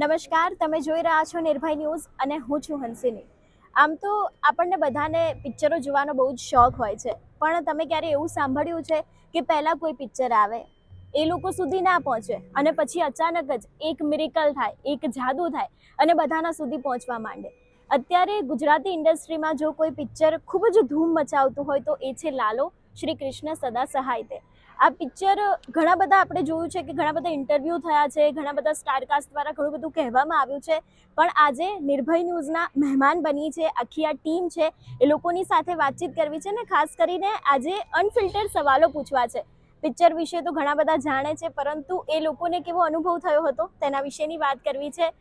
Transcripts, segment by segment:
નમસ્કાર, તમે જોઈ રહ્યા છો નિર્ભય ન્યૂઝ અને હું છું હંસિની. આમ તો આપણને બધાને પિક્ચરો જોવાનો બહુ જ શોખ હોય છે, પણ તમે ક્યારે એવું સાંભળ્યું છે કે પહેલાં કોઈ પિક્ચર આવે, એ લોકો સુધી ના પહોંચે અને પછી અચાનક જ એક મિરેકલ થાય, એક જાદુ થાય અને બધાના સુધી પહોંચવા માંડે. અત્યારે ગુજરાતી ઇન્ડસ્ટ્રીમાં જો કોઈ પિક્ચર ખૂબ જ ધૂમ મચાવતું હોય તો એ છે લાલો, શ્રી કૃષ્ણ સદા સહાય તે. આ પિક્ચર ઘણા બધા આપણે જોયું છે કે ઘણા બધા ઇન્ટરવ્યૂ થયા છે, ઘણા બધા સ્ટારકાસ્ટ દ્વારા ઘણું બધું કહેવામાં આવ્યું છે. પણ આજે નિર્ભય ન્યૂઝના મહેમાન બની છે, આખી આ ટીમ છે, એ લોકોની સાથે વાતચીત કરવી છે ને ખાસ કરીને આજે અનફિલ્ટર્ડ સવાલો પૂછવા છે. પિક્ચર વિશે તો ઘણા બધા જાણે છે, પરંતુ એ લોકોને કેવો અનુભવ થયો હતો તેના વિશેની વાત કરવી છે.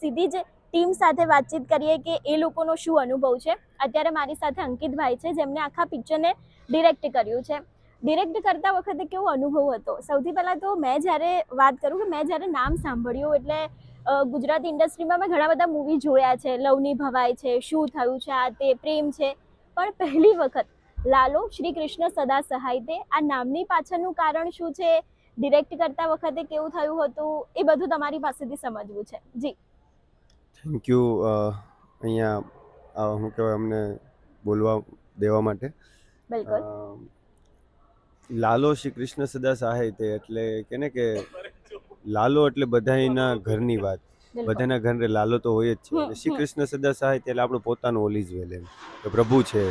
સીધી જ ટીમ સાથે વાતચીત કરીએ કે એ લોકોનો શું અનુભવ છે. અત્યારે મારી સાથે અંકિતભાઈ છે જેમને આખા પિક્ચરને ડિરેક્ટ કર્યું છે. ડિરેક્ટ કરતા વખતે કેવો અનુભવ હતો? સૌથી પહેલાં તો મેં જ્યારે વાત કરું કે મેં જ્યારે નામ સાંભળ્યું એટલે ગુજરાતી ઇન્ડસ્ટ્રીમાં મેં ઘણા બધા મૂવી જોયા છે. લવની ભવાઈ છે શું થયું છે આ તે પ્રેમ છે. પણ પહેલી વખત લાલો શ્રી કૃષ્ણ સદા સહાય તે આ નામની પાછળનું કારણ શું છે? ડિરેક્ટ કરતા વખતે કેવું થયું હતું? એ બધું તમારી પાસેથી સમજવું છે. જી. થેન્ક યુ અહીંયા શું કહેવાય અમને બોલવા દેવા માટે. બિલકુલ. લાલો શ્રી કૃષ્ણ સદા સહાય તે એટલે કે ને કે લાલો એટલે બધાયના ઘરની વાત. બધાના ઘરે લાલો તો હોય જ છે. શ્રી કૃષ્ણ સદા સહાય એટલે આપણું પોતાનું ઓલી જ વેલ એમ. કે પ્રભુ છે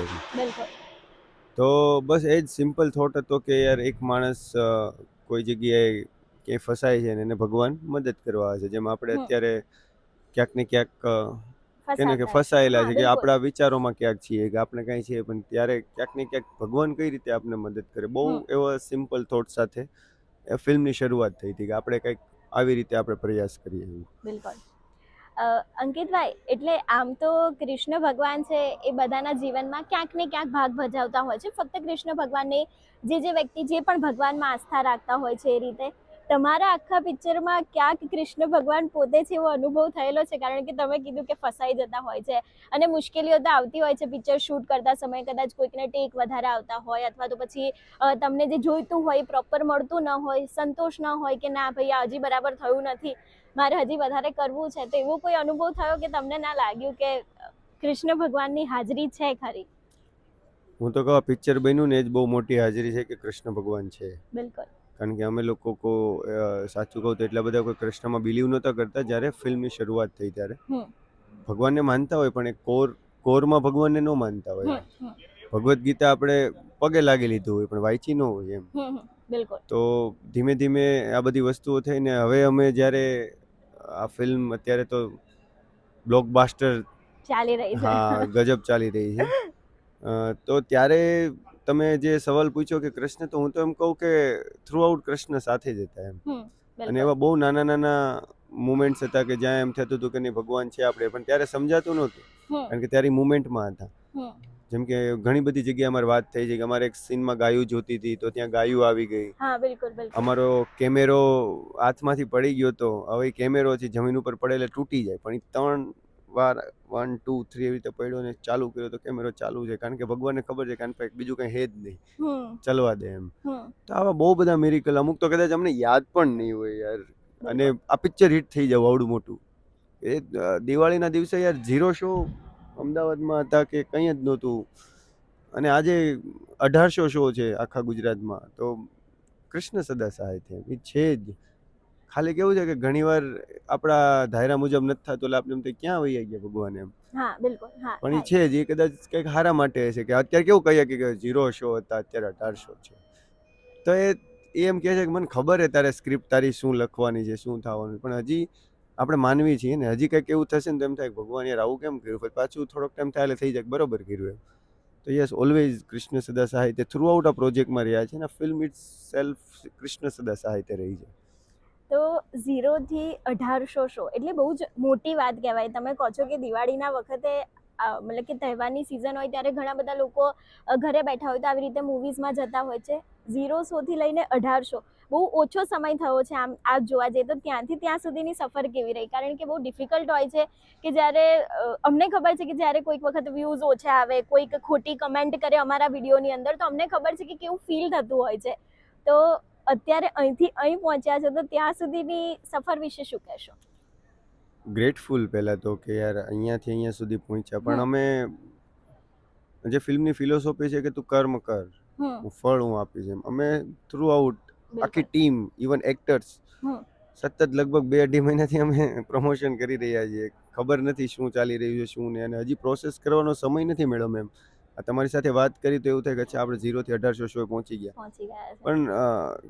તો બસ એ જ સિમ્પલ થોટ હતો કે યાર એક માણસ કોઈ જગ્યાએ ક્યાંય ફસાય છે ને એને ભગવાન મદદ કરવા આવે છે. જેમ આપણે અત્યારે ક્યાંક ને ક્યાંક એને કે ફસાયેલા છે કે આપણા વિચારોમાં ક્યાંક છીએ કે આપણે કાંઈ છીએ પણ ત્યારે ક્યાંક ને ક્યાંક ભગવાન કઈ રીતે આપણને મદદ કરે? બહુ. એવો સિમ્પલ થોટ સાથે એ ફિલ્મની શરૂઆત થઈ હતી કે આપણે કંઈક આવી રીતે આપણે પ્રયાસ કરીએ એવું. બિલકુલ. અ, અંકિતભાઈ એટલે આમ તો કૃષ્ણ ભગવાન છે એ બધાના જીવનમાં ક્યાંક ને ક્યાંક ભાગ ભજવતા હોય છે. ફક્ત કૃષ્ણ ભગવાનને જે જે વ્યક્તિ જે પણ ભગવાનમાં આસ્થા રાખતા હોય છે એ રીતે તમારા આખા પિક્ચરમાં ક્યાંક કૃષ્ણ ભગવાન પોતે છે એવો અનુભવ થયેલો છે? કારણ કે તમે કીધું કે ફસાઈ જતા હોય છે અને મુશ્કેલીઓ તો આવતી હોય છે. પિક્ચર શૂટ કરતા સમયે કદાચ કોઈકને ટેક વધારે આવતા હોય અથવા તો પછી તમને જે જોઈતું હોય પ્રોપર મળતું ન હોય સંતોષ ન હોય કે ના ભાઈ આ હજી બરાબર થયું નથી મારે હજી વધારે કરવું છે તો એવો કોઈ અનુભવ થયો કે તમને ના લાગ્યું કે કૃષ્ણ ભગવાનની હાજરી છે ખરી? હું તો કહું પિક્ચર બન્યું ને એ જ બહુ મોટી હાજરી છે કે કૃષ્ણ ભગવાન છે. બિલકુલ. કારણ કે અમે લોકો કો સાચું કહું તો એટલા બધા કોઈ કૃષ્ણમાં બિલીવ નહોતા કરતા જ્યારે ફિલ્મની શરૂઆત થઈ ત્યારે. ભગવાનને માનતા હોય પણ એ કોર કોરમાં ભગવાનને ન માનતા હોય. ભગવદ્ ગીતા આપણે પગે લાગી લીધું હોય પણ વાંચી ન હોય એમ. તો ધીમે ધીમે આ બધી વસ્તુઓ થઈને હવે અમે જ્યારે આ ફિલ્મ અત્યારે તો બ્લોકબાસ્ટર ચાલી રહી છે. હા ગજબ ચાલી રહી છે. તો ત્યારે તમે જે સવાલ પૂછ્યો કે કૃષ્ણ તો હું તો એમ કહું કે થ્રુ આઉટ કૃષ્ણ સાથે જ હતા એમ. અને એવા બહુ નાના નાના મુમેન્ટ્સ હતા કે જ્યાં એમ થતું હતું કે નહીં ભગવાન છે આપણે પણ ત્યારે સમજાતું નહોતું. કારણ કે ત્યારે મુમેન્ટમાં હતા. જેમ કે ઘણી બધી જગ્યાએ અમારે વાત થઈ છે કે અમારે એક સીનમાં ગાયું જોતી હતી તો ત્યાં ગાયું આવી ગઈ. અમારો કેમેરો હાથમાંથી પડી ગયો તો હવે કેમેરો છે જમીન ઉપર પડે એટલે તૂટી જાય પણ એ ત્રણ વાર વન ટુ થ્રી એવી રીતે પડ્યો ને ચાલુ કર્યો તો કેમેરો ચાલુ છે. કારણ કે ભગવાનને ખબર છે કે આની બીજું કંઈ હે જ નહીં. ચલવા દે એમ. તો આવા બહુ બધા મેરિકલ અમુક તો કદાચ અમને યાદ પણ નહીં હોય યાર. અને આ પિક્ચર હિટ થઈ જાવ આવડું મોટું. એ દિવાળીના દિવસે યાર ઝીરો શો અમદાવાદમાં હતા કે કંઈ જ નહોતું. અને આજે અઢારસો શો છે આખા ગુજરાતમાં. તો કૃષ્ણ સદા સહાય છે એ છે જ. ખાલી કેવું છે કે ઘણીવાર આપણા ધાયરા મુજબ નથી થતું એટલે આપણે એમ તો ક્યાં વહી ગયા ભગવાન એમ. હા પણ એ છે જ એ કદાચ કંઈક સારા માટે છે કે અત્યારે કેવું કહીએ કે ઝીરો શો હતા અત્યારે અઢારસો છે. તો એ એમ કહે છે કે મને ખબર છે તારે સ્ક્રિપ્ટ તારી શું લખવાની છે શું થવાનું પણ હજી આપણે માનવી છીએ ને હજી કંઈક એવું થશે ને તો એમ થાય કે ભગવાન યાર આવું કેમ કર્યું? પછી પાછું થોડોક ટાઈમ થાય એટલે થઈ જાય બરોબર કર્યું એમ. તો યસ ઓલવેઝ કૃષ્ણ સદા સાહિત્ય થ્રુ આઉટ આ પ્રોજેક્ટમાં રહ્યા છે અને ફિલ્મ ઇટ સેલ્ફ કૃષ્ણ સદા સાહિત્ય રહી છે તો ઝીરોથી અઢારસો શો. એટલે બહુ જ મોટી વાત કહેવાય. તમે કહો છો કે દિવાળીના વખતે મતલબ કે તહેવારની સિઝન હોય ત્યારે ઘણા બધા લોકો ઘરે બેઠા હોય તો આવી રીતે મૂવીઝમાં જતા હોય છે. ઝીરો શોથી લઈને અઢારસો. બહુ ઓછો સમય થયો છે આમ, આ જોવા જઈએ તો ત્યાંથી ત્યાં સુધીની સફર કેવી રહી? કારણ કે બહુ ડિફિકલ્ટ હોય છે કે જ્યારે અમને ખબર છે કે જ્યારે કોઈક વખત વ્યૂઝ ઓછા આવે, કોઈક ખોટી કમેન્ટ કરે અમારા વિડીયોની અંદર, તો અમને ખબર છે કે કેવું ફીલ થતું હોય છે. તો અત્યારે અહીંથી અહીં પહોંચ્યા છો તો ત્યાં સુધીની સફર વિશે શું કહેશો? ગ્રેટફુલ પહેલાં તો કે યાર અહીંયાથી અહીંયા સુધી પહોંચ્યા પણ અમે જે ફિલ્મની ફિલોસોફી છે કે તું કર્મ કર હું ફળ હું આપીશ એમ. અમે થ્રુ આઉટ આખી ટીમ ઇવન એક્ટર્સ સતત લગભગ બે અઢી મહિનાથી અમે પ્રમોશન કરી રહ્યા છીએ. ખબર નથી શું ચાલી રહ્યું છે શું નહીં અને હજી પ્રોસેસ કરવાનો સમય નથી મેડમ આ તમારી સાથે વાત કરી તો એવું થાય કે આપણે ઝીરોથી અઢારસો શો પહોંચી ગયા. પણ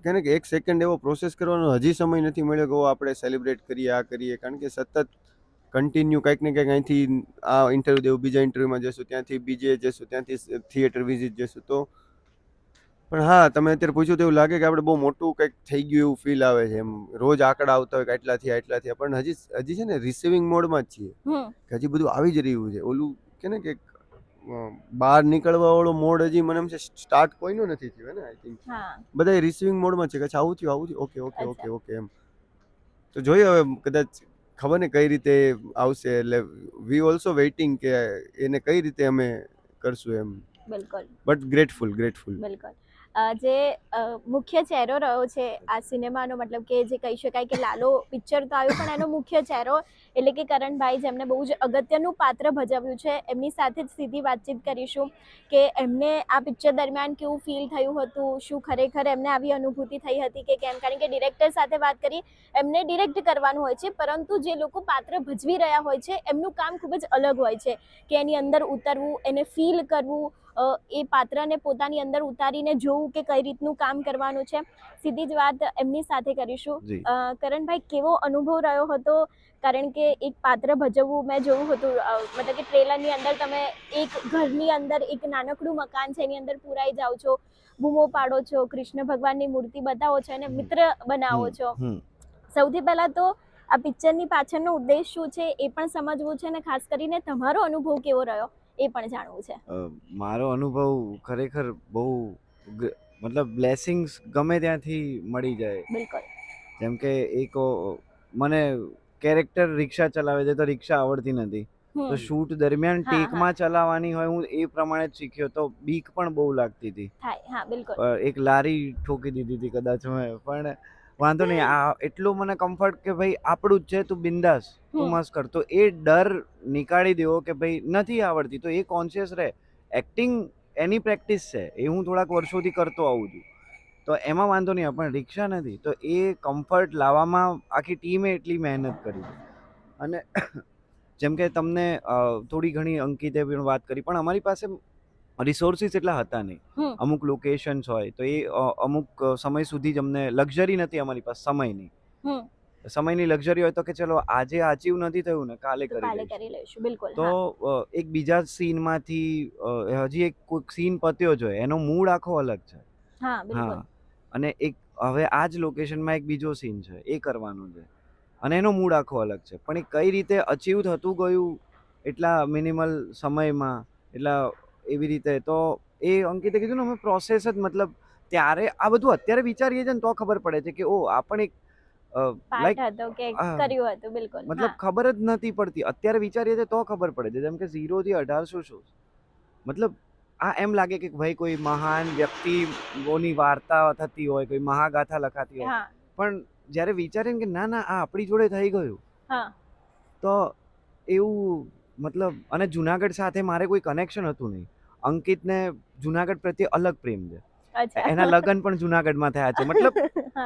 કહે કે એક સેકન્ડ એવો પ્રોસેસ કરવાનો હજી સમય નથી મળ્યો કે આપણે સેલિબ્રેટ કરીએ આ કરીએ. કારણ કે સતત કન્ટિન્યુ કંઈક ને કંઈક અહીંથી આ ઇન્ટરવ્યૂ દેવું બીજા ઇન્ટરવ્યુમાં જશું ત્યાંથી બીજે જશું ત્યાંથી થિયેટર વિઝિટ જશું. તો પણ હા તમે અત્યારે પૂછ્યું તો એવું લાગે કે આપણે બહુ મોટું કંઈક થઈ ગયું એવું ફીલ આવે છે એમ. રોજ આંકડા આવતા હોય કે આટલા થયા આટલા થયા. પણ હજી હજી છે ને રિસીવિંગ મોડમાં જ છીએ. હજી બધું આવી જ રહ્યું છે. ઓલું કે ને કે બહાર નીકળવા વાળો મોડ હજી મને એમ છે સ્ટાર્ટ કોઈનું નથી થયું ને આઈ થિંક હા. બધા રિસીવિંગ મોડમાં છે કે આવું થયું આવું થયું ઓકે ઓકે ઓકે ઓકે એમ. તો જોઈએ હવે કદાચ ખબર ને કઈ રીતે આવશે એટલે વી ઓલ્સો વેઇટિંગ કે એને કઈ રીતે અમે કરશું એમ. બિલકુલ. બટ ગ્રેટફુલ ગ્રેટફુલ બિલકુલ. જે મુખ્ય ચહેરો રહ્યો છે આ સિનેમાનો મતલબ કે જે કહી શકાય કે લાલો પિક્ચર તો આવ્યું પણ એનો મુખ્ય ચહેરો એટલે કે કરણભાઈ જેમને બહુ જ અગત્યનું પાત્ર ભજવ્યું છે. એમની સાથે જ સીધી વાતચીત કરીશું કે એમને આ પિક્ચર દરમિયાન કેવું ફીલ થયું હતું? શું ખરેખર એમને આવી અનુભૂતિ થઈ હતી કે કેમ? કારણ કે ડિરેક્ટર સાથે વાત કરી એમને ડિરેક્ટ કરવાનું હોય છે પરંતુ જે લોકો પાત્ર ભજવી રહ્યા હોય છે એમનું કામ ખૂબ જ અલગ હોય છે કે એની અંદર ઉતરવું એને ફીલ કરવું એ પાત્રને પોતાની અંદર ઉતારીને જોવું કે કઈ રીતનું કામ કરવાનું છે. સીધી જ વાત એમની સાથે કરીશું. કરણભાઈ કેવો અનુભવ રહ્યો હતો? કારણ કે એક પાત્ર ભજવવું મેં જોયું હતું મતલબ કે ટ્રેલરની અંદર તમે એક ઘરની અંદર એક નાનકડું મકાન છે એની અંદર પુરાઈ જાઓ છો બૂમો પાડો છો કૃષ્ણ ભગવાનની મૂર્તિ બતાવો છો અને મિત્ર બનાવો છો. સૌથી પહેલાં તો આ પિક્ચરની પાછળનો ઉદ્દેશ શું છે એ પણ સમજવું છે અને ખાસ કરીને તમારો અનુભવ કેવો રહ્યો એ પણ જાણવું છે. મારો અનુભવ ખરેખર બહુ મતલબ બ્લેસિંગ્સ ગમે ત્યાંથી મળી જાય. બિલકુલ. જેમ કે એક મને કેરેક્ટર રિક્ષા ચલાવે છે તો રિક્ષા આવડતી નથી. તો શૂટ દરમિયાન. ટેકમાં ચલાવવાની હોય હું એ પ્રમાણે જ શીખ્યો તો બીક પણ બહુ લાગતી હતી. હા બિલકુલ. એક લારી ઠોકી દીધી હતી કદાચ મેં પણ વાંધો નહીં આ એટલું મને કમ્ફર્ટ કે ભાઈ આપણું જ છે તું બિંદાસ તું મસ્ત કર. તો એ ડર નીકાળી દેવો કે ભાઈ નથી આવડતી તો એ કોન્શિયસ રહે. એક્ટિંગ એની પ્રેક્ટિસ છે એ હું થોડાક વર્ષોથી કરતો આવું છું. તો એમાં વાંધો નહીં પણ રિક્ષા નથી. તો એ કમ્ફર્ટ લાવવામાં આખી ટીમે એટલી મહેનત કરી અને જેમ કે તમને થોડી ઘણી અંકિતે પણ વાત કરી પણ અમારી પાસે રિસોર્સિસ એટલા હતા નહીં. અમુક લોકેશન્સ હોય તો એ અમુક સમય સુધી જ અમને લક્ઝરી નથી અમારી પાસે સમયની સમયની લક્ઝરી હોય તો કે ચલો આજે અચીવ નથી થયું ને કાલે કરી લઈશું. બિલકુલ તો એક બીજા સીનમાંથી હજી એક કોઈક સીન પત્યો છે એનો મૂડ આખો અલગ છે. હા બિલકુલ. હા. અને એક હવે આ જ લોકેશનમાં એક બીજો સીન છે એ કરવાનો છે. અને એનો મૂડ આખો અલગ છે. પણ એ કઈ રીતે અચીવ થતું ગયું એટલા મિનિમલ સમયમાં એટલા એવી રીતે તો એ અંકિતે કીધું ને અમે પ્રોસેસ જ મતલબ ત્યારે આ બધું અત્યારે વિચારીએ છીએ ને તો ખબર પડે છે કે ઓ આ પણ એક લાઈક. કર્યું હતું બિલકુલ મતલબ ખબર જ નથી પડતી. અત્યારે વિચારીએ છીએ તો ખબર પડે છે. જેમ કે ઝીરો થી અઢારસો શોઝ મતલબ આ એમ લાગે કે ભાઈ કોઈ મહાન વ્યક્તિઓની વાર્તા થતી હોય કોઈ મહાગાથા લખાતી હોય. પણ જ્યારે વિચારીએ ને કે ના ના આ આપણી જોડે થઈ ગયું. હા. તો એવું મતલબ અને જુનાગઢ સાથે મારે કોઈ કનેક્શન હતું નહીં. અંકિતને જુનાગઢ પ્રત્યે અલગ પ્રેમ છે. એના લગ્ન પણ જુનાગઢમાં થયા છે. મતલબ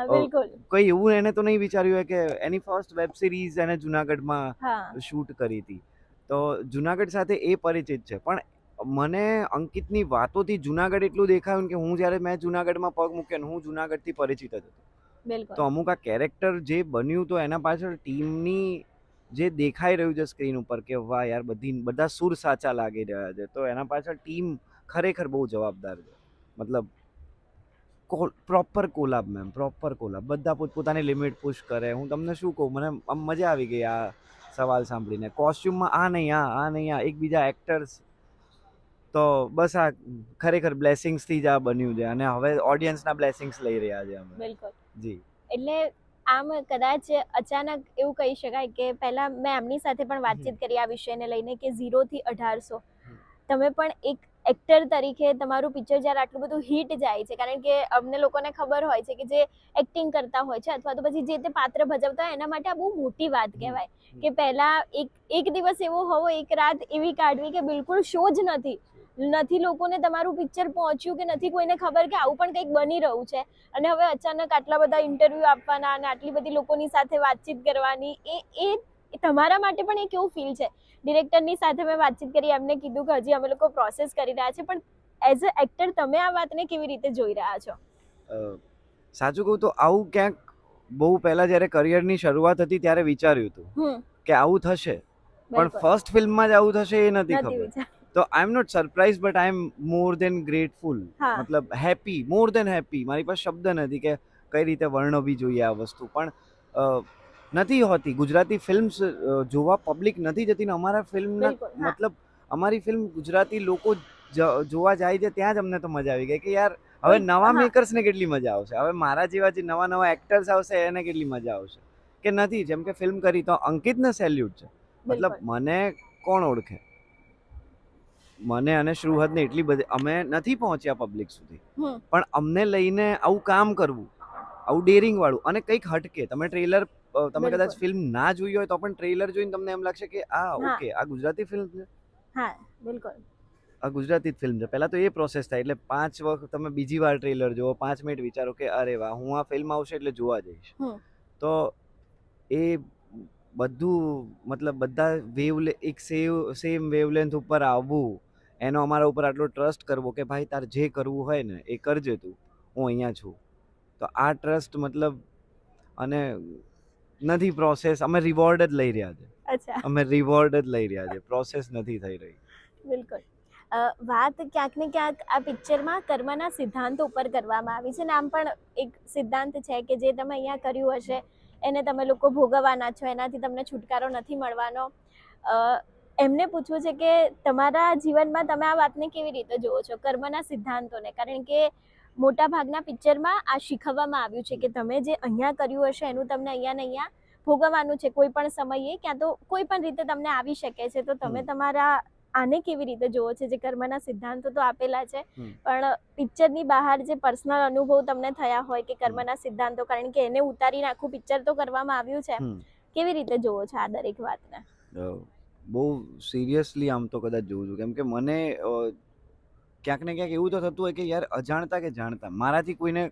કોઈ એવું એને તો નહીં વિચાર્યું હોય કે એની ફર્સ્ટ વેબ સિરીઝ એને જુનાગઢમાં માં શૂટ કરી હતી. તો જુનાગઢ સાથે એ પરિચિત છે. પણ મને અંકિતની વાતોથી જુનાગઢ એટલું દેખાયું કે હું જ્યારે મેં જુનાગઢમાં પગ મૂક્યો ને હું જુનાગઢથી પરિચિત જ હતો. તો અમુક આ કેરેક્ટર જે બન્યું તો એના પાછળ ટીમની જે દેખાઈ રહ્યું છે સ્ક્રીન ઉપર કે વાહ યાર બધી બધા સુર સાચા લાગી રહ્યા છે. તો એના પાછળ ટીમ ખરેખર બહુ જવાબદાર છે. મતલબ proper collab ma'am proper collab. બધા પોતપોતાની લિમિટ પુશ કરે. હું તમને શું કહું? મને આમ મજા આવી ગઈ આ સવાલ સાંભળીને. કોસ્ટ્યુમમાં આ નહીં આ આ નહીં આ. એકબીજા એક્ટર્સ તો બસ આ ખરેખર બ્લેસિંગ્સથી જ આ બન્યું છે અને હવે ઓડિયન્સના બ્લેસિંગ્સ લઈ રહ્યા છે અમે. બિલકુલ. જી. એટલે આમ કદાચ અચાનક એવું કહી શકાય કે પહેલા મેં એમની સાથે પણ વાતચીત કરી આ વિષયને લઈને કે ઝીરો થી અઢારસો. તમે પણ એક એક્ટર તરીકે તમારું પિક્ચર જ્યારે આટલું બધું હિટ જાય છે કારણ કે અમને લોકોને ખબર હોય છે કે જે એક્ટિંગ કરતા હોય છે અથવા તો પછી જે તે પાત્ર ભજવતા હોય એના માટે આ બહુ મોટી વાત કહેવાય કે પહેલા એક એક દિવસ એવો હોવો એક રાત એવી કાઢવી કે બિલકુલ શો જ નથી. નથી લોકોને તમારું પિક્ચર પહોંચ્યું કે નથી કોઈને ખબર કે આવું પણ કંઈક બની રહ્યું છે. અને હવે અચાનક આટલા બધા ઇન્ટરવ્યૂ આપવાના અને આટલી બધી લોકોની સાથે વાતચીત કરવાની એ એ તમારા માટે પણ એક કેવું ફીલ છે. ડિરેક્ટરની સાથે મેં વાતચીત કરી એમને કીધું કે હજી અમે લોકો પ્રોસેસ કરી રહ્યા છે પણ એઝ અ એક્ટર તમે આ વાતને કેવી રીતે જોઈ રહ્યા છો? સાચું કહું તો આવું ક્યાંક બહુ પહેલા જ્યારે કરિયરની શરૂઆત હતી ત્યારે વિચાર્યું હતું કે આવું થશે. પણ ફર્સ્ટ ફિલ્મમાં જ આવું થશે એ નથી ખબર. તો I am not surprise but I am more than grateful મતલબ હેપી મોર દેન હેપી મારી પાસે શબ્દ નથી કે કઈ રીતે વર્ણવવી જોઈએ આ વસ્તુ પણ નથી હોતી. ગુજરાતી ફિલ્મ્સ જોવા પબ્લિક નથી જતી ને અમારા ફિલ્મના મતલબ અમારી ફિલ્મ ગુજરાતી લોકો જોવા જાય છે ત્યાં જ અમને તો મજા આવી ગઈ કે યાર હવે નવા મેકર્સને કેટલી મજા આવશે? હવે મારા જેવા જે નવા નવા એક્ટર્સ આવશે એને કેટલી મજા આવશે? કે નથી? જેમ કે ફિલ્મ કરી તો અંકિતને સેલ્યુટ છે. મતલબ મને કોણ ઓળખે? મને અને શ્રુહદને એટલી બધી અમે નથી પહોંચ્યા પબ્લિક સુધી. પણ અમને લઈને આવું કામ કરવું આવું ડેરિંગ વાળું અને કંઈક હટકે. તમે ટ્રેલર તમે કદાચ ફિલ્મ ના જોઈ હોય તો પણ ટ્રેલર જોઈને તમને એમ લાગશે કે આ ઓકે આ ગુજરાતી ફિલ્મ છે. હા બિલકુલ. આ ગુજરાતી જ ફિલ્મ છે. પહેલાં તો એ પ્રોસેસ થાય એટલે પાંચ વખત તમે બીજી વાર ટ્રેલર જુઓ પાંચ મિનિટ વિચારો કે અરે વાહ હું આ ફિલ્મ આવશે એટલે જોવા જઈશ. તો એ બધું મતલબ બધા વેવ એક સેવ સેમ વેવલેન્થ ઉપર આવવું એનો અમારા ઉપર આટલો ટ્રસ્ટ કરવો કે ભાઈ તારે જે કરવું હોય ને એ કરજે તું. હું અહીંયા છું. તો આ ટ્રસ્ટ મતલબ અને નથી પ્રોસેસ અમે રિવોર્ડ જ લઈ રહ્યા છે. અમે રિવોર્ડ જ લઈ રહ્યા છે. પ્રોસેસ નથી થઈ રહી. બિલકુલ. વાત ક્યાંક ને ક્યાંક આ પિક્ચરમાં કર્મના સિદ્ધાંતો ઉપર કરવામાં આવી છે ને આમ પણ એક સિદ્ધાંત છે કે જે તમે અહીંયા કર્યું હશે એને તમે લોકો ભોગવવાના છો એનાથી તમને છુટકારો નથી મળવાનો. એમને પૂછવું છે કે તમારા જીવનમાં તમે આ વાતને કેવી રીતે જુઓ છો કર્મના સિદ્ધાંતોને? કારણ કે મોટા ભાગના પિક્ચરમાં આ શીખવવામાં આવ્યું છે કે તમે જે અહીંયા કર્યું હશે એનું તમને અહીંયા ને અહીંયા ભોગવવાનું છે કોઈ પણ સમયે ક્યાં તો કોઈ પણ રીતે તમને આવી શકે છે. તો તમે તમારા આને કેવી રીતે જુઓ છે? જે કર્મના સિદ્ધાંતો તો આપેલા છે પણ પિક્ચરની બહાર જે પર્સનલ અનુભવ તમને થયા હોય કે કર્મના સિદ્ધાંતો કારણ કે એને ઉતારીને આખું પિક્ચર તો કરવામાં આવ્યું છે કેવી રીતે જોવો છો આ દરેક વાતને? બહુ સિરિયસલી આમ તો કદાચ જોઉં છું. કેમ કે મને ક્યાંક ને ક્યાંક એવું તો થતું હોય કે યાર અજાણતા કે જાણતા. મારાથી કોઈને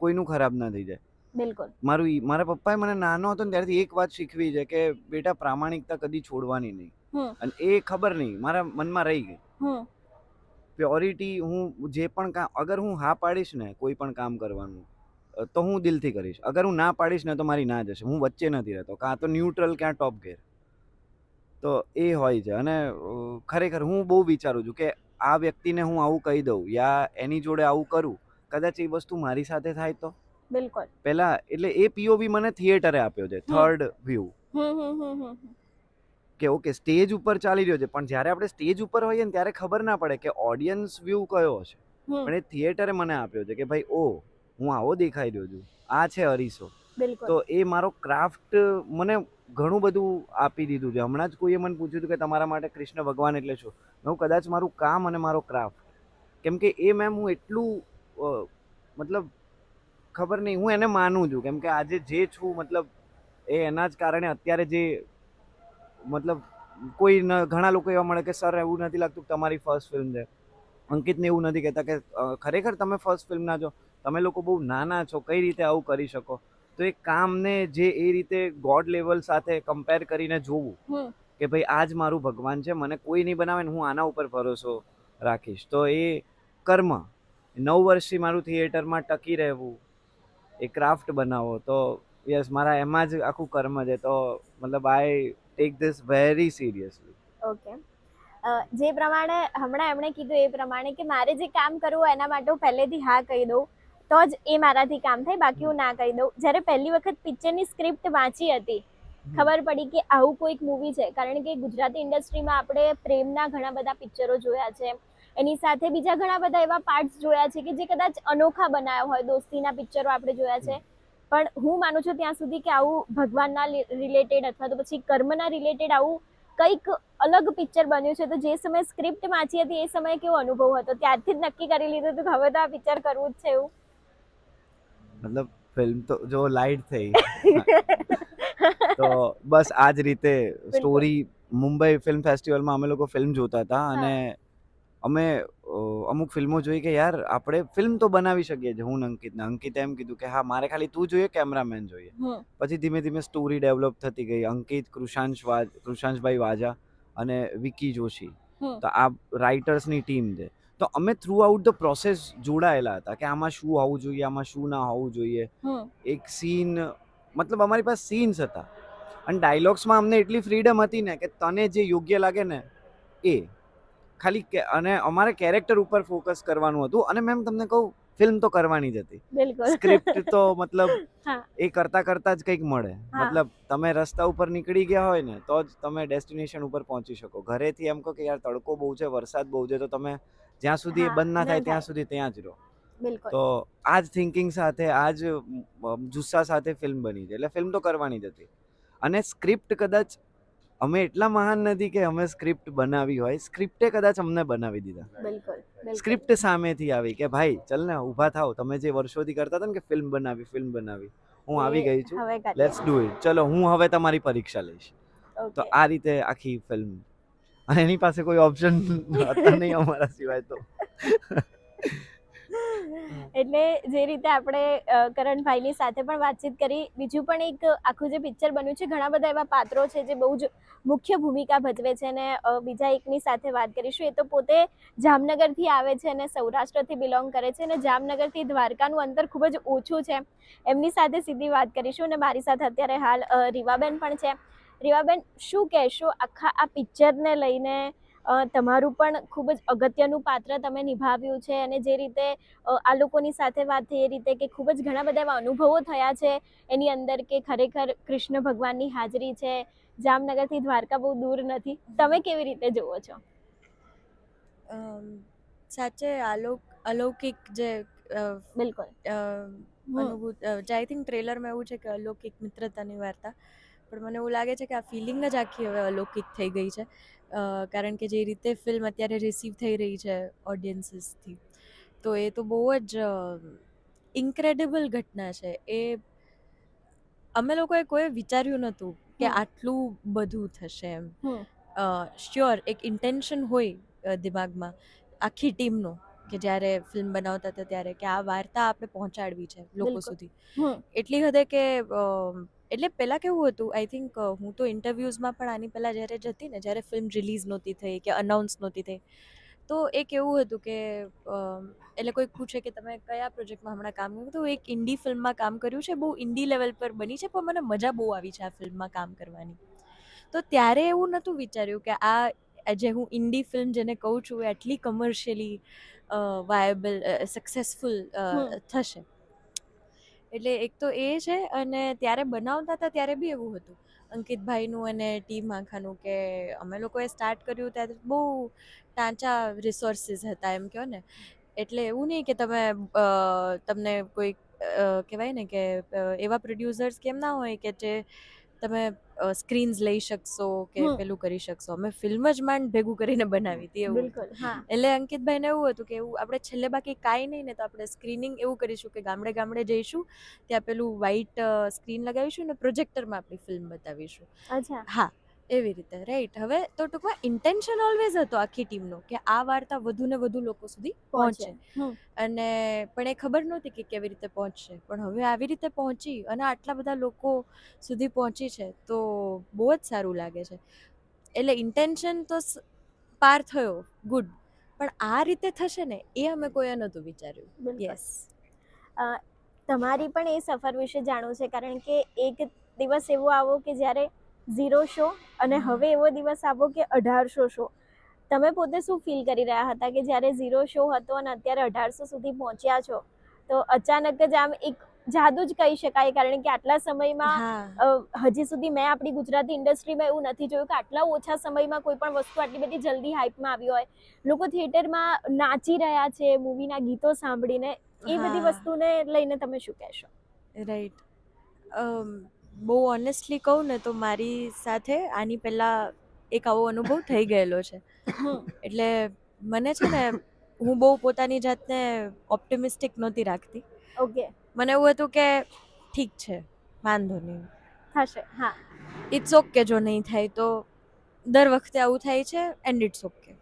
કોઈનું ખરાબ ના થઈ જાય. બિલકુલ. મારું મારા પપ્પાએ મને નાનો હતો ને ત્યારથી એક વાત શીખવી છે કે બેટા પ્રામાણિકતા કદી છોડવાની નહીં. અને એ ખબર નહીં. મારા મનમાં રહી ગઈ. પ્યોરિટી હું જે પણ કામ અગર હું હા પાડીશ ને કોઈ પણ કામ કરવાનું તો હું દિલથી કરીશ. અગર હું ના પાડીશ ને તો મારી ના જશે. હું વચ્ચે નથી રહેતો. કાં તો ન્યુટ્રલ ક્યાં ટોપ ગેર તો એ હોય છે. અને ખરેખર હું બહુ વિચારું છું કે આ વ્યક્તિને હું આવું કહી દઉં યા એની જોડે આવું કરું કદાચ એ વસ્તુ મારી સાથે થાય તો? બિલકુલ. પહેલા એટલે એ પીઓવી મને થિયેટરે આપ્યો છે થર્ડ વ્યૂ. કે ઓકે સ્ટેજ ઉપર ચાલી રહ્યો છે પણ જ્યારે આપણે સ્ટેજ ઉપર હોઈએ ને ત્યારે ખબર ના પડે કે ઓડિયન્સ વ્યૂ કયો હશે. પણ એ થિયેટરે મને આપ્યો છે કે ભાઈ ઓ હું આવો દેખાઈ રહ્યો છું. આ છે અરીસો. તો એ મારો ક્રાફ્ટ મને ઘણું બધું આપી દીધું છે. હમણાં જ કોઈએ મને પૂછ્યું હતું કે તમારા માટે કૃષ્ણ ભગવાન એટલે શું? હું કદાચ મારું કામ અને મારો ક્રાફ્ટ કેમ કે એ મેમ હું એટલું મતલબ ખબર નહીં, હું એને માનું છું. કેમ કે આજે જે છું, મતલબ એ એના જ કારણે અત્યારે જે, મતલબ કોઈ ઘણા લોકો એવા મળે કે, સર, એવું નથી લાગતું કે તમારી ફર્સ્ટ ફિલ્મ છે. અંકિતને એવું નથી કહેતા કે ખરેખર તમે ફર્સ્ટ ફિલ્મના છો? તમે લોકો બહુ નાના છો. કઈ રીતે આવું કરી શકો? તો એ કામને જે એ રીતે ગોડ લેવલ સાથે કમ્પેર કરીને જોવું કે ભાઈ આ જ મારું ભગવાન છે મને કોઈ નહીં બનાવે ને હું આના ઉપર ભરોસો રાખીશ. તો એ કર્મ નવ વર્ષથી મારું થિયેટરમાં ટકી રહેવું એ ક્રાફ્ટ બનાવો તો યસ મારા એમાં જ આખું કર્મ છે. તો મતલબ I take this very seriously okay જે પ્રમાણે હમણાં એમણે કીધું એ પ્રમાણે કે મારે જે કામ કરવું એના માટે હું પહેલેથી હા કહી દઉં. તો જ એ મારાથી કામ થાય બાકી હું ના કહી દઉં. જ્યારે પહેલી વખત પિક્ચરની સ્ક્રિપ્ટ વાંચી હતી ખબર પડી કે આવું કોઈક મૂવી છે. કારણ કે ગુજરાતી ઇન્ડસ્ટ્રીમાં આપણે પ્રેમના ઘણા બધા પિક્ચરો જોયા છે. એની સાથે બીજા ઘણા બધા એવા પાર્ટ્સ જોયા છે કે જે કદાચ અનોખા બનાવ્યા હોય દોસ્તીના પિક્ચરો આપણે જોયા છે. પણ હું માનું છું ત્યાં સુધી કે આવું ભગવાનના રિલેટેડ અથવા તો પછી કર્મના રિલેટેડ આવું કંઈક અલગ પિક્ચર બન્યું છે. તો જે સમયે સ્ક્રિપ્ટ વાંચી હતી એ સમયે કેવો અનુભવ હતો? ત્યારથી જ નક્કી કરી લીધું હતું કે હવે તો આ પિક્ચર કરવું જ છે એવું. મતલબ ફિલ્મ તો જો લાઇટ થઈ. તો બસ આ જ રીતે સ્ટોરી મુંબઈ ફિલ્મ ફેસ્ટિવલમાં અમે લોકો ફિલ્મ જોતા હતા અને અમે અમુક ફિલ્મો જોઈ કે યાર આપણે ફિલ્મ તો બનાવી શકીએ છીએ. હું ને અંકિતને. અંકિતે એમ કીધું કે હા મારે ખાલી તું જોઈએ કેમેરામેન જોઈએ. પછી ધીમે ધીમે સ્ટોરી ડેવલપ થતી ગઈ. અંકિત કૃષાંશ વાજ કૃષાંશભાઈ વાજા અને વિકી જોશી. તો આ રાઇટર્સની ટીમ છે. તો અમે થ્રુ આઉટ ધ પ્રોસેસ જોડાયેલા હતા કે આમાં શું હોવું જોઈએ આમાં શું ના હોવું જોઈએ. એક સીન મતલબ અમારી પાસે સીન્સ હતા. અને ડાયલોગ્સમાં અમને એટલી ફ્રીડમ હતી ને કે તને જે યોગ્ય લાગે ને એ. ખાલી અને અમારે કેરેક્ટર ઉપર ફોકસ કરવાનું હતું અને મેમ તમને કહું ફિલ્મ તો કરવાની જ હતી. સ્ક્રિપ્ટ તો મતલબ એ કરતા કરતા જ કંઈક મળે. મતલબ તમે રસ્તા ઉપર નીકળી ગયા હોય ને તો જ તમે ડેસ્ટિનેશન ઉપર પહોંચી શકો. ઘરેથી એમ કહો કે યાર તડકો બહુ છે વરસાદ બહુ છે તો તમે જ્યાં સુધી એ બંધ ના થાય ત્યાં સુધી ત્યાં જ રહો. તો આ જ થિંકિંગ સાથે આ જ જુસ્સા સાથે ફિલ્મ બની છે. એટલે ફિલ્મ તો કરવાની જ હતી. અને સ્ક્રિપ્ટ કદાચ અમે એટલા મહાન નથી કે અમે સ્ક્રિપ્ટ બનાવી હોય. સ્ક્રિપ્ટે કદાચ અમને બનાવી દીધા. સ્ક્રિપ્ટ સામેથી આવી કે ભાઈ ચલ ને ઊભા થાવ તમે જે વર્ષોથી કરતા હતા ને કે ફિલ્મ બનાવી ફિલ્મ બનાવી. હું આવી ગઈ છું. લેટ્સ ડુ ઇટ ચલો હું હવે તમારી પરીક્ષા લઈશ. તો આ રીતે આખી ફિલ્મ અને એની પાસે કોઈ ઓપ્શન હતા નહીં અમારા સિવાય તો. એટલે જે રીતે આપણે કરણભાઈની સાથે પણ વાતચીત કરી, બીજું પણ એક આખું જે પિક્ચર બન્યું છે, ઘણા બધા એવા પાત્રો છે જે બહુ જ મુખ્ય ભૂમિકા ભજવે છે અને બીજા એકની સાથે વાત કરીશું. એ તો પોતે જામનગરથી આવે છે અને સૌરાષ્ટ્રથી બિલોંગ કરે છે અને જામનગરથી દ્વારકાનું અંતર ખૂબ જ ઓછું છે. એમની સાથે સીધી વાત કરીશું અને મારી સાથે અત્યારે હાલ રીવાબેન પણ છે. રીવાબેન શું કહેશો? આખા આ પિક્ચરને લઈને તમારું પણ ખૂબ જ અગત્યનું પાત્ર તમે નિભાવ્યું છે અને જે રીતે આ લોકોની સાથે વાત થઈ એ રીતે કે ખૂબ જ ઘણા બધા એવા અનુભવો થયા છે એની અંદર કે ખરેખર કૃષ્ણ ભગવાનની હાજરી છે જામનગરથી દ્વારકા બહુ દૂર નથી. તમે કેવી રીતે જુઓ છો? સાચે આલોક અલૌકિક જે બિલકુલ. અનુભૂત આઈ થિંક ટ્રેલરમાં એવું છે કે અલૌકિક મિત્રતાની વાર્તા. પણ મને એવું લાગે છે કે આ ફિલિંગ જ આખી હવે અલૌકિક થઈ ગઈ છે. કારણ કે જે રીતે ફિલ્મ અત્યારે રિસીવ થઈ રહી છે ઓડિયન્સીસથી તો એ તો બહુ જ ઇન્ક્રેડિબલ ઘટના છે. એ અમે લોકોએ કોઈ વિચાર્યું નહોતું કે આટલું બધું થશે એમ. શ્યોર એક ઇન્ટેન્શન હોય દિમાગમાં આખી ટીમનો કે જ્યારે ફિલ્મ બનાવતા હતા ત્યારે કે આ વાર્તા આપણે પહોંચાડવી છે લોકો સુધી. એટલી હદે કે એટલે પહેલાં કેવું હતું આઈ થિંક હું તો ઇન્ટરવ્યૂઝમાં પણ આની પહેલાં જ્યારે જતી ને જ્યારે ફિલ્મ રિલીઝ નહોતી થઈ કે અનાઉન્સ નહોતી થઈ તો એક એવું હતું કે એટલે કોઈ પૂછે કે તમે કયા પ્રોજેક્ટમાં હમણાં કામ કર્યું? તો એક ઇન્ડી ફિલ્મમાં કામ કર્યું છે બહુ ઇન્ડી લેવલ પર બની છે પણ મને મજા બહુ આવી છે આ ફિલ્મમાં કામ કરવાની. તો ત્યારે એવું નહોતું વિચાર્યું કે આ જે હું ઇન્ડી ફિલ્મ જેને કહું છું એ આટલી કમર્શિયલી વાયબલ સક્સેસફુલ થશે. એટલે એક તો એ છે અને ત્યારે બનાવતા હતા ત્યારે બી એવું હતું. અંકિતભાઈનું અને ટીમ આખાનું કે અમે લોકોએ સ્ટાર્ટ કર્યું ત્યારે બહુ ટાંચા રિસોર્સિસ હતા એમ કહો ને. એટલે એવું નહીં કે તમે તમને કોઈ કહેવાય ને કે એવા પ્રોડ્યુસર્સ કેમ ના હોય કે જે તમે સ્ક્રીન્સ લઈ શકશો કે પેલું કરી શકશો. અમે ફિલ્મ જ માંડ ભેગું કરીને બનાવી હતી એવું. એટલે અંકિતભાઈને એવું હતું કે એવું આપણે છેલ્લે બાકી કાંઈ નહીં ને તો આપણે સ્ક્રીનિંગ એવું કરીશું કે ગામડે ગામડે જઈશું ત્યાં પેલું વ્હાઇટ સ્ક્રીન લગાવીશું ને પ્રોજેક્ટરમાં આપણી ફિલ્મ બતાવીશું. હા. એવી રીતે રાઈટ હવે તો ટૂંકમાં ઇન્ટેન્શન ઓલવેઝ હતો આખી ટીમનો કે આ વાર્તા વધુ ને વધુ લોકો સુધી પહોંચે. અને પણ એ ખબર નહોતી કે કેવી રીતે પહોંચશે. પણ હવે આવી રીતે પહોંચી અને આટલા બધા લોકો સુધી પહોંચી છે તો બહુ જ સારું લાગે છે. એટલે ઇન્ટેન્શન તો પાર થયો ગુડ પણ આ રીતે થશે ને એ અમે કોઈએ નહોતું વિચાર્યું. યસ તમારી પણ એ સફર વિશે જાણવું છે કારણ કે એક દિવસ એવો આવો કે જ્યારે ઝીરો શો અને હવે એવો દિવસ આવો કે અઢારસો શો. તમે પોતે શું ફીલ કરી રહ્યા હતા કે જ્યારે ઝીરો શો હતો અને અત્યારે અઢારસો સુધી પહોંચ્યા છો તો અચાનક જ આમ એક જાદુ જ કહી શકાય કારણ કે આટલા સમયમાં હજી સુધી મેં આપણી ગુજરાતી ઇન્ડસ્ટ્રીમાં એવું નથી જોયું કે આટલા ઓછા સમયમાં કોઈ પણ વસ્તુ આટલી બધી જલ્દી હાઇપમાં આવી હોય. લોકો થિયેટરમાં નાચી રહ્યા છે મૂવીના ગીતો સાંભળીને. એ બધી વસ્તુને લઈને તમે શું કહેશો? રાઈટ બહુ ઓનેસ્ટલી કહું ને તો મારી સાથે આની પહેલાં એક આવો અનુભવ થઈ ગયેલો છે. એટલે મને છે ને હું બહુ પોતાની જાતને ઓપ્ટિમિસ્ટિક નહોતી રાખતી. ઓકે. મને એવું હતું કે ઠીક છે વાંધો નહીં. થશે હા. ઇટ્સ ઓકે જો નહીં થાય તો દર વખતે આવું થાય છે એન્ડ ઇટ્સ ઓકે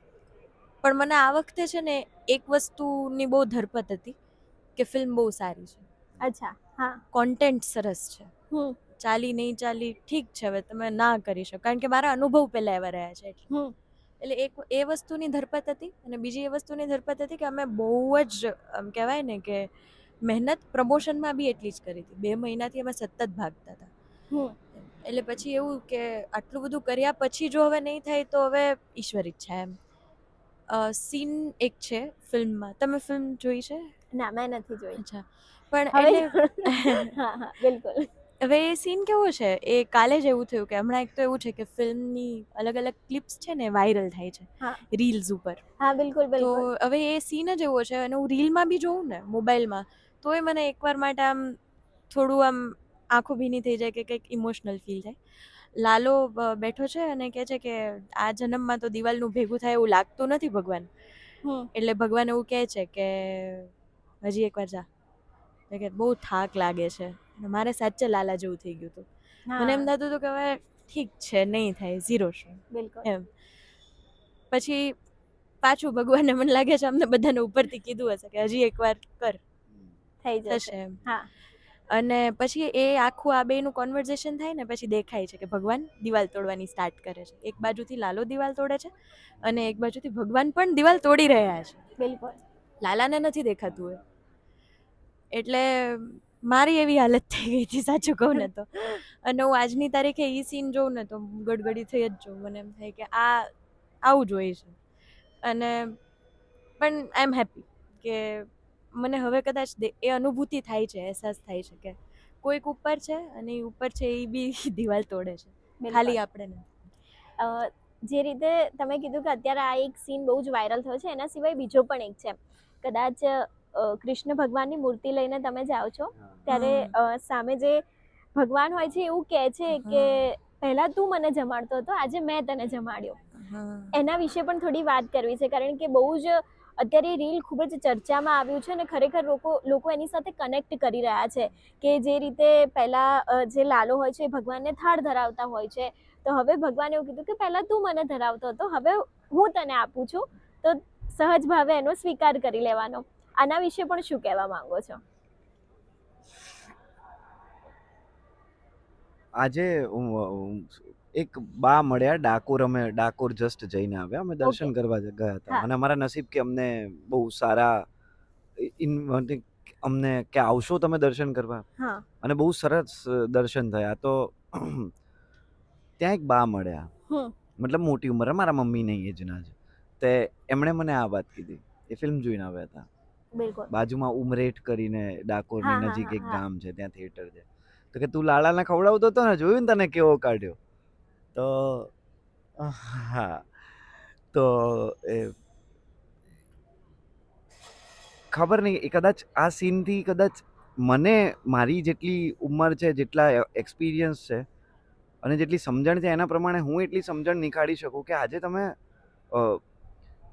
પણ મને આ વખતે છે ને એક વસ્તુની બહુ ધરપત હતી કે ફિલ્મ બહુ સારી છે. અચ્છા હા. કોન્ટેન્ટ સરસ છે. હમ. ચાલી નહીં ચાલી ઠીક છે હવે તમે ના કરી શકો. કારણ કે મારા અનુભવ પહેલાં એવા રહ્યા છે એટલે. હમ. એટલે એક એ વસ્તુની ધરપત હતી અને બીજી એ વસ્તુની ધરપત હતી કે અમે બહુ જ આમ કહેવાય ને કે મહેનત પ્રમોશનમાં બી એટલી જ કરી હતી. બે મહિનાથી અમે સતત ભાગતા હતા. હમ. એટલે પછી એવું કે આટલું બધું કર્યા પછી જો હવે નહીં થાય તો હવે ઈશ્વર ઈચ્છા એમ. સીન એક છે ફિલ્મમાં. તમે ફિલ્મ જોઈ છે? ના મેં નથી જોઈ. અચ્છા. પણ હવે એટલે હા હા બિલકુલ. હવે એ સીન કેવો છે? એ કાલે જ એવું થયું કે હમણાં એક તો એવું છે કે ફિલ્મની અલગ અલગ ક્લિપ્સ છે ને વાયરલ થાય છે રીલ્સ ઉપર. હા બિલકુલ તો બિલકુલ. હવે એ સીન જ એવો છે અને હું રીલમાં બી જોઉં ને મોબાઈલમાં તોય મને એકવાર માટે આમ થોડું આમ આંખો ભીની થઈ જાય કે કંઈક ઇમોશનલ ફીલ થાય. લાલો બેઠો છે અને કહે છે કે આ જન્મમાં તો દિવાલનું ભેગું થાય એવું લાગતું નથી ભગવાન. એટલે ભગવાન એવું કહે છે કે હજી એકવાર જા. કે બહુ થાક લાગે છે. અને મારે સાચે લાલા જેવું થઈ ગયું હતું. મને એમ થતું હતું કે હવે ઠીક છે નહીં થાય ઝીરો શું બિલકુલ. એમ. પછી પાછું ભગવાને મને લાગે છે અમને બધાને ઉપરથી કીધું હશે કે હજી એકવાર કર. થઈ જશે. એમ. હા. અને પછી એ આખું આ બેનું કોન્વર્ઝેશન થાય ને પછી દેખાય છે કે ભગવાન દિવાલ તોડવાની સ્ટાર્ટ કરે છે. એક બાજુથી લાલો દિવાલ તોડે છે અને એક બાજુથી ભગવાન પણ દિવાલ તોડી રહ્યા છે. બિલકુલ. લાલાને નથી દેખાતું એ. એટલે મારી એવી હાલત થઈ ગઈ હતી સાચું કહું ને તો. અને હું આજની તારીખે એ સીન જોઉં ને તો ગડગડી થઈ જ જોઉં. મને એમ થાય કે આ આવું જોઈએ છે. અને પણ આઈ એમ હેપી કે મને હવે કદાચ એ અનુભૂતિ થાય છે અહેસાસ થાય છે કે કોઈક ઉપર છે અને એ ઉપર છે એ બી દિવાલ તોડે છે. ખાલી આપણે જે રીતે તમે કીધું કે અત્યારે આ એક સીન બહુ જ વાયરલ થયો છે એના સિવાય બીજો પણ એક છે. કદાચ કૃષ્ણ ભગવાનની મૂર્તિ લઈને તમે જાઓ છો ત્યારે સામે જે ભગવાન હોય છે એવું કહે છે કે પહેલા તું મને જમાડતો હતો આજે મેં તને જમાડ્યો. એના વિશે પણ થોડી વાત કરવી છે કારણ કે બહુ જ અત્યારે રીલ ખૂબ જ ચર્ચામાં આવ્યું છે અને ખરેખર લોકો લોકો એની સાથે કનેક્ટ કરી રહ્યા છે કે જે રીતે પહેલાં જે લાલો હોય છે એ ભગવાનને થાળ ધરાવતા હોય છે. તો હવે ભગવાને એવું કીધું કે પહેલાં તું મને ધરાવતો હતો હવે હું તને આપું છું. તો સહજ ભાવે એનો સ્વીકાર કરી લેવાનો. આના વિશે પણ શું કહેવા માંગો છો? આજે એક બા મળ્યા ડાકોર અમે ડાકોર જસ્ટ જઈને આવ્યા. અમે દર્શન કરવા ગયા હતા. અને અમારા નસીબ કે અમને બહુ સારા અમને કે આવશો તમે દર્શન કરવા? અને બહુ સરસ દર્શન થયા. તો ત્યાં એક બા મળ્યા. મતલબ મોટી ઉંમર. મારા મમ્મી નહીં એજના જ. તે એમણે મને આ વાત કીધી. એ ફિલ્મ જોઈને આવ્યા હતા. બાજુમાં ઉમરેઠ કરીને ડાકોરની નજીક એક ગામ છે ત્યાં થિયેટર છે. તો કે તું લાલાને ખવડાવતો હતો ને જોયું ને તને કેવો કાઢ્યો? તો હા. તો એ ખબર નહીં એ કદાચ આ સીનથી કદાચ મને મારી જેટલી ઉંમર છે જેટલા એક્સપિરિયન્સ છે અને જેટલી સમજણ છે એના પ્રમાણે હું એટલી સમજણ નીકાળી શકું કે આજે તમે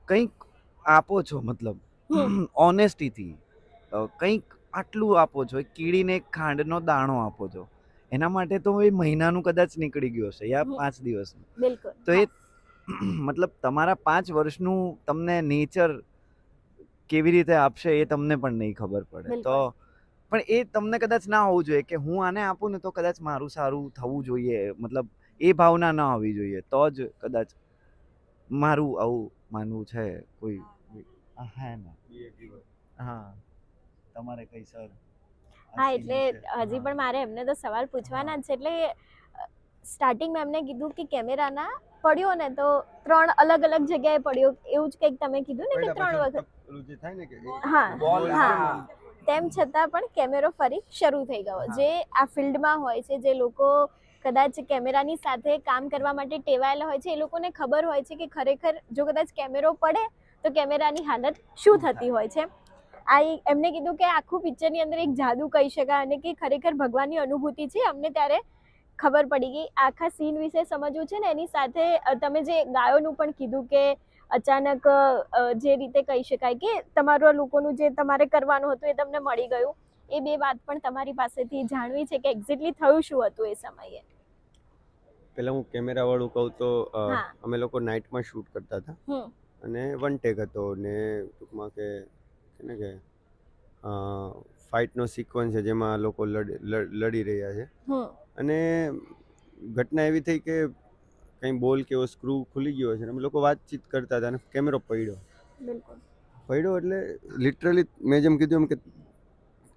કંઈક આપો છો મતલબ. ઓનેસ્ટીથી કંઈક આટલું આપો છો કીડીને ખાંડનો દાણો આપો છો. એના માટે તો એ મહિનાનું કદાચ નીકળી ગયું હશે યા પાંચ દિવસનું. બિલકુલ. તો એ મતલબ તમારા પાંચ વર્ષનું તમને નેચર કેવી રીતે આપશે એ તમને પણ નહીં ખબર પડે. તો પણ એ તમને કદાચ ના હોવું જોઈએ કે હું આને આપું ને તો કદાચ મારું સારું થવું જોઈએ. મતલબ એ ભાવના ન આવવી જોઈએ. તો જ કદાચ મારું આવું માનવું છે કોઈ હે ના હા. તમારે કઈ સર હા એટલે હજી પણ મારે એમને તો સવાલ પૂછવાના જ છે. એટલે સ્ટાર્ટિંગમાં એમને કીધું કે કેમેરાના પડ્યો ને તો ત્રણ અલગ અલગ જગ્યાએ પડ્યો. એવું જ કંઈક તમે કીધું ને કે ત્રણ વખત. હા હા. તેમ છતાં પણ કેમેરો ફરી શરૂ થઈ ગયો. જે આ ફિલ્ડમાં હોય છે જે લોકો કદાચ કેમેરાની સાથે કામ કરવા માટે ટેવાયેલા હોય છે એ લોકોને ખબર હોય છે કે ખરેખર જો કદાચ કેમેરો પડે તો કેમેરાની હાલત શું થતી હોય છે? આ એમને કીધું કે આખું પિક્ચરની અંદર એક જાદુ કહી શકાય અને કે ખરેખર ભગવાનની અનુભૂતિ છે. અમને ત્યારે ખબર પડી ગઈ. આખા સીન વિશે સમજવું છે ને એની સાથે તમે જે ગાયોનું પણ કીધું કે અચાનક જે રીતે કહી શકાય કે તમારો લોકોનું જે તમારે કરવાનું હતું એ તમને મળી ગયું. એ બે વાત પણ તમારી પાસેથી જાણવી છે કે એક્ઝેક્ટલી થયું શું હતું એ સમયે? પેલા હું કેમેરા વાળું કહું તો. અમે લોકો નાઇટમાં શૂટ કરતા હતા. અને વન ટેક હતો ને ટૂંકમાં કે ને કે ફાઇટનો સિક્વન્સ છે જેમાં લોકો લડી રહ્યા છે. અને ઘટના એવી થઈ કે કંઈ બોલ કે એવો સ્ક્રૂ ખુલી ગયો છે અમે લોકો વાતચીત કરતા હતા અને કેમેરો પડ્યો. પડ્યો એટલે લિટરલી મેં જેમ કીધું એમ કે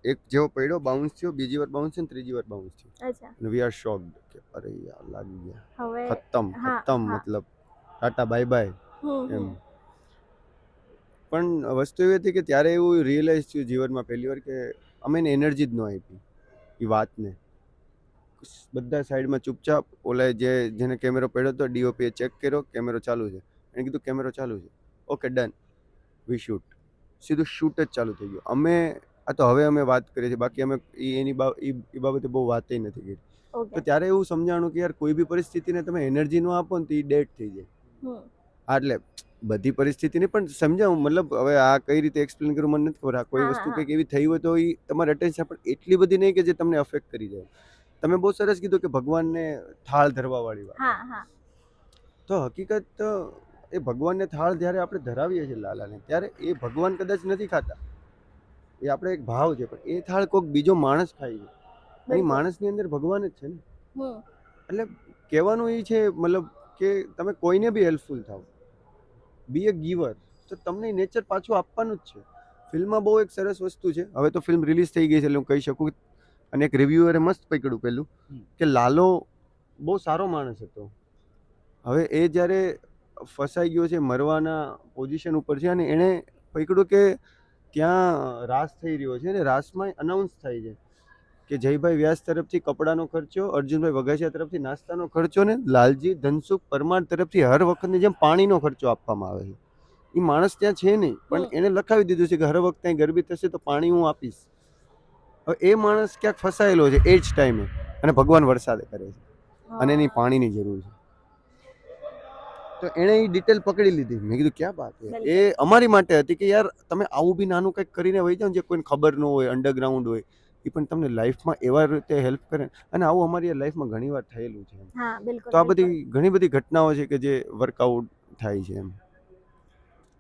એક જેવો પડ્યો બાઉન્સ થયો બીજી વાર બાઉન્સ થયો ને ત્રીજી વાર બાઉન્સ થયો. અને વી આર શોક્ડ કે અરે યાર લાગી ગયા. ખતમ ખતમ મતલબ. ટાટા બાય બાય એમ. પણ વસ્તુ એવી હતી કે ત્યારે એવું રિયલાઇઝ થયું જીવનમાં પહેલી વાર કે અમે એને એનર્જી જ ન આપી એ વાતને. બધા સાઈડમાં ચૂપચાપ ઓલા જે જેને કેમેરો પડ્યો હતો ડીઓપીએ ચેક કર્યો કેમેરો ચાલુ છે. એને કીધું કેમેરો ચાલુ છે. ઓકે ડન વી શૂટ સીધું શૂટ જ ચાલુ થઈ ગયું. અમે આ તો હવે અમે વાત કરીએ છીએ બાકી અમે એની ઈ બાબતે બહુ વાતે નથી કરી. તો ત્યારે એવું સમજાણું કે યાર કોઈ બી પરિસ્થિતિને તમે એનર્જી ન આપો ને તો એ ડેટ થઈ જાય. એટલે બધી પરિસ્થિતિને પણ સમજાવું. મતલબ હવે આ કઈ રીતે એક્સપ્લેન કરું મને નથી ખબર. આ કોઈ વસ્તુ. કંઈક એવી થઈ હોય તો એ તમારે અટેન્શન પણ એટલી બધી નહીં કે જે તમને અફેક્ટ કરી જાય. તમે બહુ સરસ કીધું કે ભગવાનને થાળ ધરવા વાળી વાત તો હકીકત તો એ ભગવાનને થાળ જ્યારે આપણે ધરાવીએ છીએ લાલાને ત્યારે એ ભગવાન કદાચ નથી ખાતા. એ આપણે એક ભાવ છે પણ એ થાળ કોઈક બીજો માણસ ખાય છે. એ માણસની અંદર ભગવાન જ છે ને. એટલે કહેવાનું એ છે મતલબ કે તમે કોઈને બી હેલ્પફુલ થાઓ બી અ ગીવર તો તમને નેચર પાછું આપવાનું જ છે. ફિલ્મમાં બહુ એક સરસ વસ્તુ છે. હવે તો ફિલ્મ રિલીઝ થઈ ગઈ છે એટલે હું કહી શકું અને એક રિવ્યુઅરે મસ્ત પકડ્યું પેલું કે લાલો બહુ સારો માણસ હતો. હવે એ જ્યારે ફસાઈ ગયો છે મરવાના પોઝિશન ઉપર છે અને એણે પકડ્યું કે ત્યાં રાસ થઈ રહ્યો છે અને રાસમાં અનાઉન્સ થાય છે. કે જયભાઈ વ્યાસ તરફથી કપડાનો ખર્ચો અર્જુનભાઈ વઘાસિયા તરફથી નાસ્તાનો ખર્ચો ને લાલજી ધનસુખ પરમાર તરફથી હર વખતની જેમ પાણીનો ખર્ચો આપવામાં આવે છે. એ માણસ ત્યાં છે નહીં પણ. એને લખાવી દીધું છે કે હર વખત ગરબી થશે તો પાણી હું આપીશ. હવે એ માણસ ક્યાંક ફસાયેલો છે એ જ ટાઈમે અને ભગવાન વરસાદ કરે છે. અને એની પાણીની જરૂર છે. તો એણે એ ડિટેલ પકડી લીધી. મેં કીધું ક્યાં વાત છે? એ અમારી માટે હતી કે યાર તમે આવું બી નાનું કંઈક કરીને વહી જાઓ જે કોઈને ખબર ન હોય અંડરગ્રાઉન્ડ હોય એ પણ તમને લાઈફમાં એવા રીતે હેલ્પ કરે અને આવું અમારી લાઈફમાં ઘણી વાર થયેલું છે તો આ બધી ઘણી બધી ઘટનાઓ છે કે જે વર્કઆઉટ થાય છે એમ.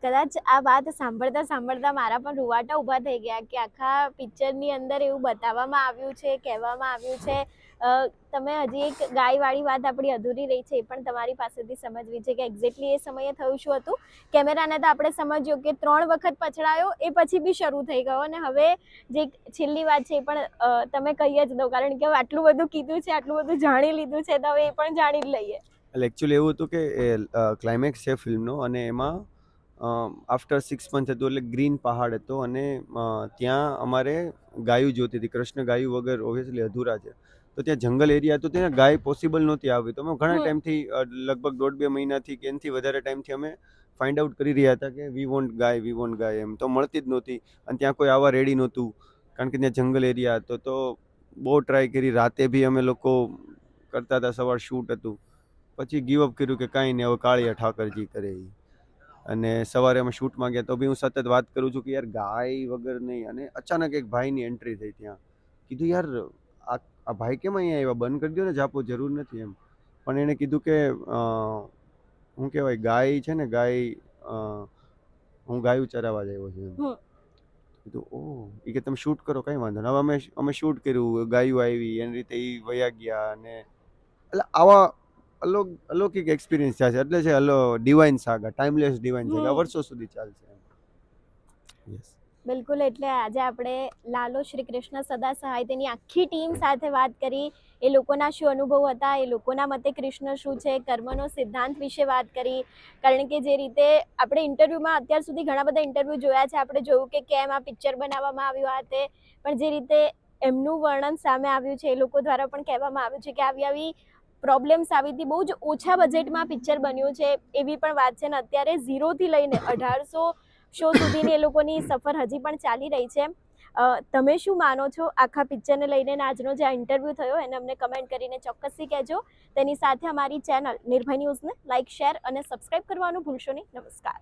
કદાચ આ વાત સાંભળતા સાંભળતા મારા પણ રૂવાટા ઊભા થઈ ગયા કે આખા પિક્ચરની અંદર એવું બતાવવામાં આવ્યું છે, કહેવામાં આવ્યું છે. તમે હજી એક ગાયવાળી વાત આપણી અધૂરી રહી છે એ પણ તમારી પાસેથી સમજવી છે કે એક્ઝેક્ટલી એ સમયે થયું શું હતું. કેમેરાને તો આપણે સમજ્યો કે ત્રણ વખત પછડાયો, એ પછી બી શરૂ થઈ ગયો અને હવે જે છેલ્લી વાત છે એ પણ તમે કહી જ દો. કારણ કે આટલું બધું કીધું છે, આટલું બધું જાણી લીધું છે, તો હવે એ પણ જાણી જ લઈએ. એટલે એકચ્યુઅલી એવું હતું કે ક્લાઇમેક્સ છે ફિલ્મનો અને એમાં આફ્ટર સિક્સ મંથ હતું એટલે ગ્રીન પહાડ હતો અને ત્યાં અમારે ગાયું જોતી હતી. કૃષ્ણ ગાયું વગર ઓબ્વિયસલી અધૂરા છે. તો ત્યાં જંગલ એરિયા હતો ત્યાં ગાય પોસિબલ નહોતી આવી. તો અમે ઘણા ટાઈમથી લગભગ દોઢ બે મહિનાથી કે એનાથી વધારે ટાઈમથી અમે ફાઇન્ડ આઉટ કરી રહ્યા હતા કે we want guys we want ગાય એમ. તો મળતી જ નહોતી. અને ત્યાં કોઈ આવા રેડી નહોતું. કારણ કે ત્યાં જંગલ એરિયા હતો. તો બહુ ટ્રાય કરી. રાતે બી અમે લોકો કરતા હતા. સવાર શૂટ હતું. પછી ગીવ અપ કર્યું કે કાંઈ નહીં. હવે કાળિયા ઠાકરજી કરે ઈ. અને સવારે અમે શૂટમાં ગયા તો બી હું સતત વાત કરું છું કે યાર ગાય વગર નહીં અને અચાનક એક ભાઈની એન્ટ્રી થઈ ત્યાં. કીધું યાર આ આ ભાઈ કેમ અહીંયા આવ્યા? બંધ કરી દો ને જાપો જરૂર નથી એમ. પણ એણે કીધું કે હું કહેવાય ગાય છે ને ગાય હું ગાયું ચરાવવા જ આવ્યો છું એમ. કીધું ઓહ એ કે તમે શૂટ કરો કંઈ વાંધો નહીં. હવે અમે અમે શૂટ કર્યું ગાયું આવી એની રીતે એ વયા ગયા અને એટલે આવા અલોક અલૌકિક એક્સપિરિયન્સ થશે એટલે છે અલો divine saga timeless divine saga વર્ષો સુધી ચાલશે યસ બિલકુલ એટલે આજે આપણે લાલો શ્રી કૃષ્ણ સદા સહાય તેની આખી ટીમ સાથે વાત કરી. એ લોકોના શું અનુભવ હતા? એ લોકોના મતે કૃષ્ણ શું છે? કર્મનો સિદ્ધાંત વિશે વાત કરી. કારણ કે જે રીતે આપણે ઇન્ટરવ્યૂમાં અત્યાર સુધી ઘણા બધા ઇન્ટરવ્યૂ જોયા છે. આપણે જોયું કે કેમ આ પિક્ચર બનાવવામાં આવ્યું આ તે. પણ જે રીતે એમનું વર્ણન સામે આવ્યું છે એ લોકો દ્વારા પણ કહેવામાં આવ્યું છે કે આવી આવી પ્રોબ્લેમ્સ આવી હતી. બહુ જ ઓછા બજેટમાં પિક્ચર બન્યું છે. એવી પણ વાત છે ને, અત્યારે ઝીરોથી લઈને અઢારસો શો સુધીની એ લોકોની સફર હજી પણ ચાલી રહી છે. તમે શું માનો છો આખા પિક્ચરને લઈને આજનો જે ઇન્ટરવ્યૂ થયો, એને અમને કમેન્ટ કરીને ચોક્કસથી કહેજો. તેની સાથે અમારી ચેનલ નિર્ભય ન્યૂઝને લાઇક શેર અને સબસ્ક્રાઇબ કરવાનું ભૂલશો નહીં. નમસ્કાર.